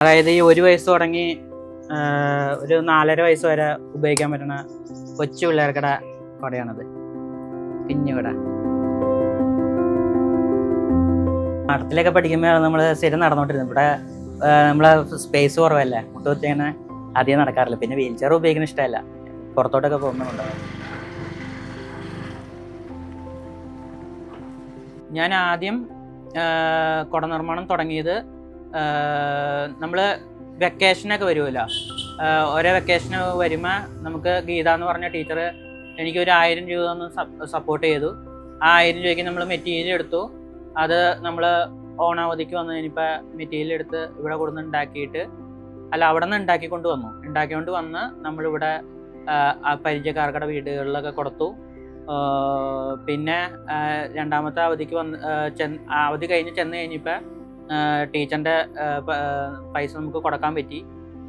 അതായത് ഈ ഒരു വയസ്സ് തുടങ്ങി ഒരു നാലര വയസ്സ് വരെ ഉപയോഗിക്കാൻ പറ്റുന്ന കൊച്ചു പിള്ളേർക്കടെ കുടയാണത്. കുഞ്ഞു കുട നടത്തിലൊക്കെ പഠിക്കുമ്പോൾ നമ്മൾ സ്ഥിരം നടന്നുകൊണ്ടിരുന്നു ഇവിടെ നമ്മളെ സ്പേസ് കുറവല്ലേ? മുട്ടുകുത്തി അങ്ങനെ അധികം നടക്കാറില്ല. പിന്നെ വീൽ ചെയർ ഉപയോഗിക്കുന്ന ഇഷ്ടമല്ല. പുറത്തോട്ടൊക്കെ പോകുന്നുണ്ട് ഞാൻ ആദ്യം കുട നിർമ്മാണം തുടങ്ങിയത് നമ്മൾ വെക്കേഷനൊക്കെ വരുമല്ലോ ഓരോ വെക്കേഷന് വരുമ്പോൾ നമുക്ക് ഗീത എന്ന് പറഞ്ഞ ടീച്ചർ എനിക്ക് ഒരു ആയിരം രൂപ ഒന്ന് സപ്പോർട്ട് ചെയ്തു. ആ ആയിരം രൂപയ്ക്ക് നമ്മൾ മെറ്റീരിയൽ എടുത്തു. അത് നമ്മൾ ഓണാവധിക്ക് വന്നു കഴിഞ്ഞപ്പോൾ മെറ്റീരിയൽ എടുത്ത് ഇവിടെ കൊടുന്ന് ഉണ്ടാക്കിയിട്ട് അല്ല അവിടെ നിന്ന് ഉണ്ടാക്കിക്കൊണ്ട് വന്നു ഉണ്ടാക്കിക്കൊണ്ട് വന്ന് നമ്മളിവിടെ പരിചയക്കാർക്കടെ വീടുകളിലൊക്കെ കൊടുത്തു. പിന്നെ രണ്ടാമത്തെ അവധിക്ക് വന്ന് അവധി കഴിഞ്ഞ് ചെന്ന് കഴിഞ്ഞപ്പോൾ ടീച്ചറിന്റെ പൈസ നമുക്ക് കൊടുക്കാൻ പറ്റി.